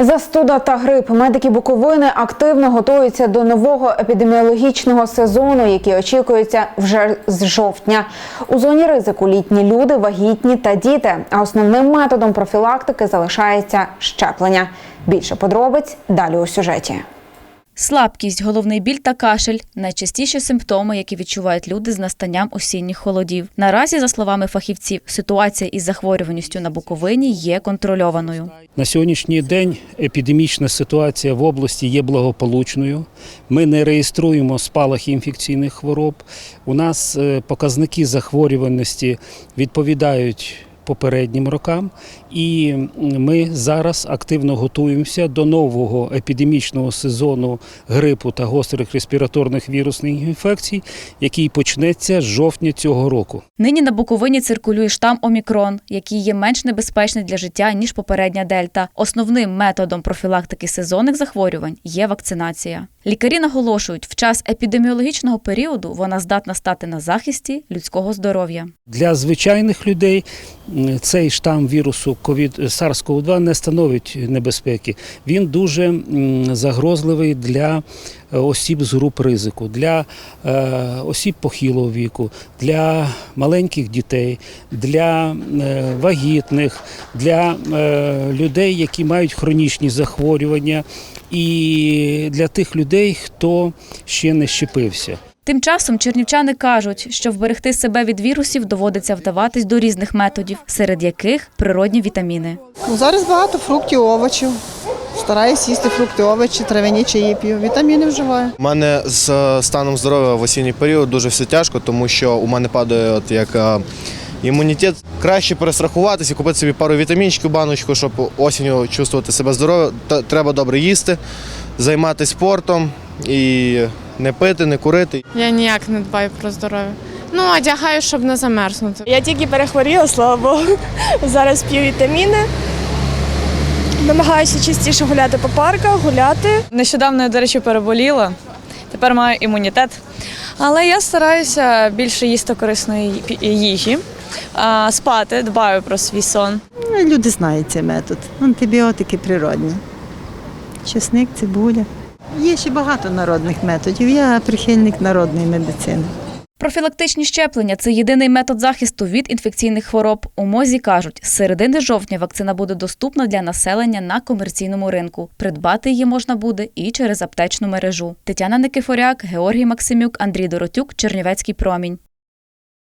Застуда та грип. Медики Буковини активно готуються до нового епідеміологічного сезону, який очікується вже з жовтня. У зоні ризику літні люди, вагітні та діти. А основним методом профілактики залишається щеплення. Більше подробиць далі у сюжеті. Слабкість, головний біль та кашель найчастіші симптоми, які відчувають люди з настанням осінніх холодів. Наразі, за словами фахівців, ситуація із захворюваністю на Буковині є контрольованою. На сьогоднішній день епідемічна ситуація в області є благополучною. Ми не реєструємо спалахи інфекційних хвороб. У нас е, показники захворюваності відповідають попереднім рокам, і ми зараз активно готуємося до нового епідемічного сезону грипу та гострих респіраторних вірусних інфекцій, який почнеться з жовтня цього року. Нині на Буковині циркулює штам Омікрон, який є менш небезпечний для життя ніж попередня дельта. Основним методом профілактики сезонних захворювань є вакцинація. Лікарі наголошують, в час епідеміологічного періоду вона здатна стати на захисті людського здоров'я. Для звичайних людей цей штам вірусу COVID, SARS-CoV-2 не становить небезпеки. Він дуже загрозливий для е, осіб з груп ризику, для е, осіб похилого віку, для маленьких дітей, для е, вагітних, для людей, які мають хронічні захворювання, і для тих людей, хто ще не щепився. Тим часом чернівчани кажуть, що вберегти себе від вірусів доводиться вдаватись до різних методів, серед яких природні вітаміни. Ну, зараз багато фруктів, овочів. Стараюсь їсти фрукти, овочі, трав'яні чаї п'ю. Вітаміни вживаю. У мене з е, станом здоров'я в осінній період дуже все тяжко, тому що у мене падає от як е, імунітет. Краще перестрахуватися, купити собі пару вітамінчиків, баночку, щоб осінню чувствувати себе здоров'я. Та- Треба добре їсти, займатися спортом і не пити, не курити. Я ніяк не дбаю про здоров'я. Ну, одягаю, щоб не замерзнути. Я тільки перехворіла, слава Богу. Зараз п'ю вітаміни. Намагаюся частіше гуляти по парках, гуляти. Нещодавно, я, до речі, переболіла. Тепер маю імунітет. Але я стараюся більше їсти корисної їжі, спати, дбаю про свій сон. Ну, Люди знають цей метод. Антибіотики природні. Чесник, цибуля. Є ще багато народних методів. Я прихильник народної медицини. Профілактичні щеплення це єдиний метод захисту від інфекційних хвороб. У мозі кажуть, з середини жовтня вакцина буде доступна для населення на комерційному ринку. Придбати її можна буде і через аптечну мережу. Тетяна Никифоряк, Георгій Максимюк, Андрій Доротюк, Чернівецький промінь.